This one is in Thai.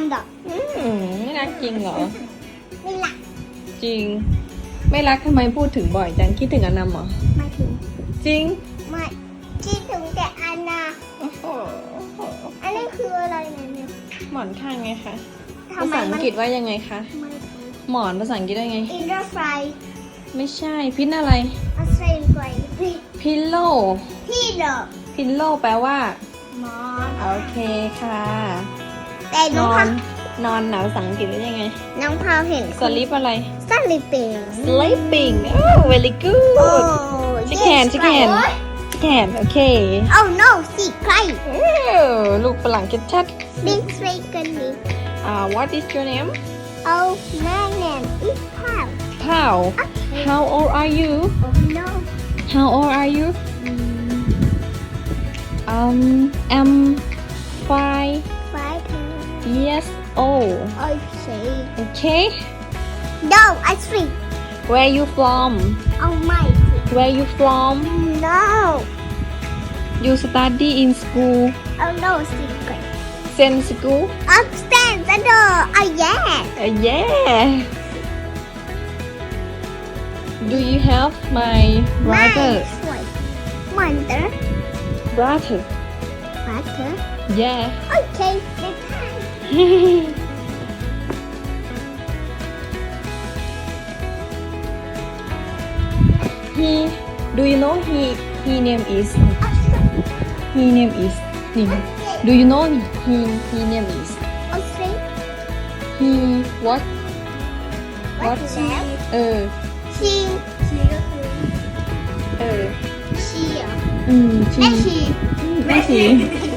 จริงเหรอ ไม่หลักจริง ไม่รักทำไมพูดถึงบ่อยจังคิดถึงอนัมเหรอ ไม่ถึงจริงไม่คิดถึงแต่อันนาโอ้โหอันนี้คืออะไรเนี่ยหมอนข้างไงคะทำภาไมษาอัมังนกฤษว่ายังไงคะ ไม่หมอนภาษาอังกฤษว่าไง อินเตอร์ไฟไม่ใช่พินอะไร อัสเซนไฟพิลโลที่เดอะพิลโลแปลว่า มอน โอเคค่ะ แต่นน้องอพาน นอนหนาวภาษาอังกฤษว่ายังไง น้องพาวเห็น สลิปอะไร สลิปปิ้ง sleeping oh very โอ้ good ชิคแคนชิคแคนแขนโอเคโอ้ no สิใครเออลูกฝรั่งชัดบิ๊กสเวกันนี่ๆอ่า what is your name โอ้แม่แนมอีกพาว How How old are you โอ้ no How old are you Um I'm five Yes. Oh. Okay. Okay. No, I three. Where you from? Oh my. Where you from? No. You study in school. Oh no, secret. Same school. Upstairs. I know. Oh yeah. Uh, yeah. Do you have my brother? Mother. brother. Brother. Brother. Yeah. Okay he. Do you know he? He name is. He name is. He, do you know he? He name is. okay He what? วัด What? แล้ว เออ ชีชีก็คือ เออ ชีเหรอ อืม แม่ ชี ชี ไม่ชี